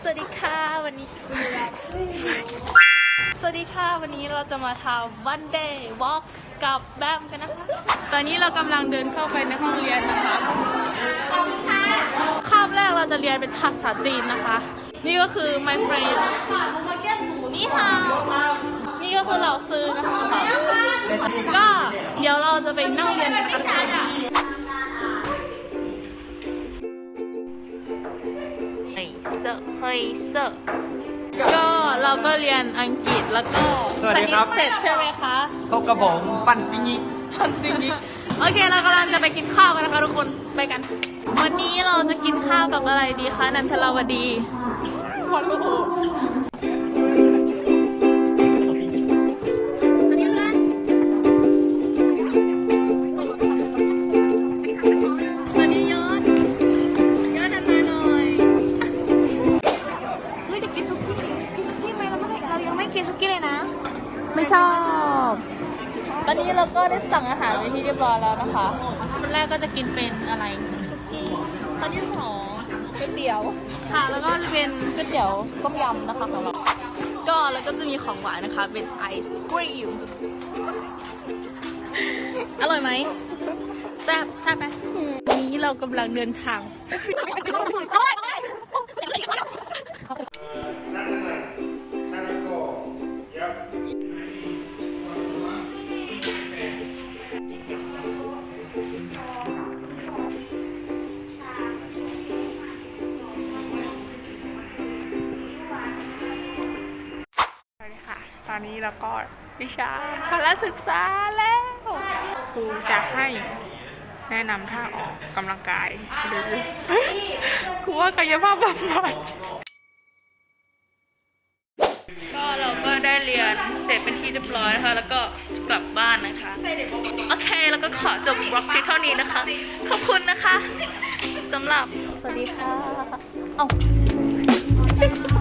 สวัสดีค่ะวันนี้ สวัสดีค่ะวันนี้เราจะมาทำ one day walk กับแบมกันนะคะ ตอนนี้เรากำลังเดินเข้าไปในห้องเรียนนะคะคาบแรกเราจะเรียนเป็นภาษาจีนนะคะ นี่ก็คือ my friend นี่ค่ะ นี่ก็คือเราซื้อนะคะ ก็เดี๋ยวเราจะไปนั่งเรียนกันค่ะ อร์เฮ้ยเซอร์ก็เราก็เรียนอังกฤษแล้วก็สวัสดีครับ เสร็จใช่ไหมคะพบกับผมปันซิงิทันซิงิโอเคเรากำลังจะไปกินข้าวกันนะคะทุกคนไปกัน วันนี้เราจะกินข้าวกับอะไรดีคะนันทลาวดีหมดลูก กินซุกี้เลยนะ ไม่ชอบ ตอนนี้เราก็ได้สั่งอาหารไว้ที่เรียบร้อยแล้วนะคะคนแรกก็จะกินเป็นอะไรซุกี้ตอนที่สองก๋วยเตี๋ยว ค่ะ แล้วก็จะเป็นก๋วยเตี๋ยวต้มยำนะคะของเรา ก็แล้วก็จะมีของหวานนะคะ เป็นไอศกรีม อร่อยไหมแซ่บแซ่บไหมวันนี้เรากำลังเดินทาง อนนี้เราก็วิชาพละศึกษาแล้วครูจะให้แนะนำท่าออกกำลังกายหรือครูว่ากายภาพบำบัดก็เราก็ได้เรียนเสร็จเป็นที่เรียบร้อยนะคะ แล้วก็กลับบ้านนะคะ โอเค แล้วก็ขอจบบล็อกเพียงเท่านี้นะคะ ขอบคุณนะคะสำหรับ สวัสดีค่ะ เอ้า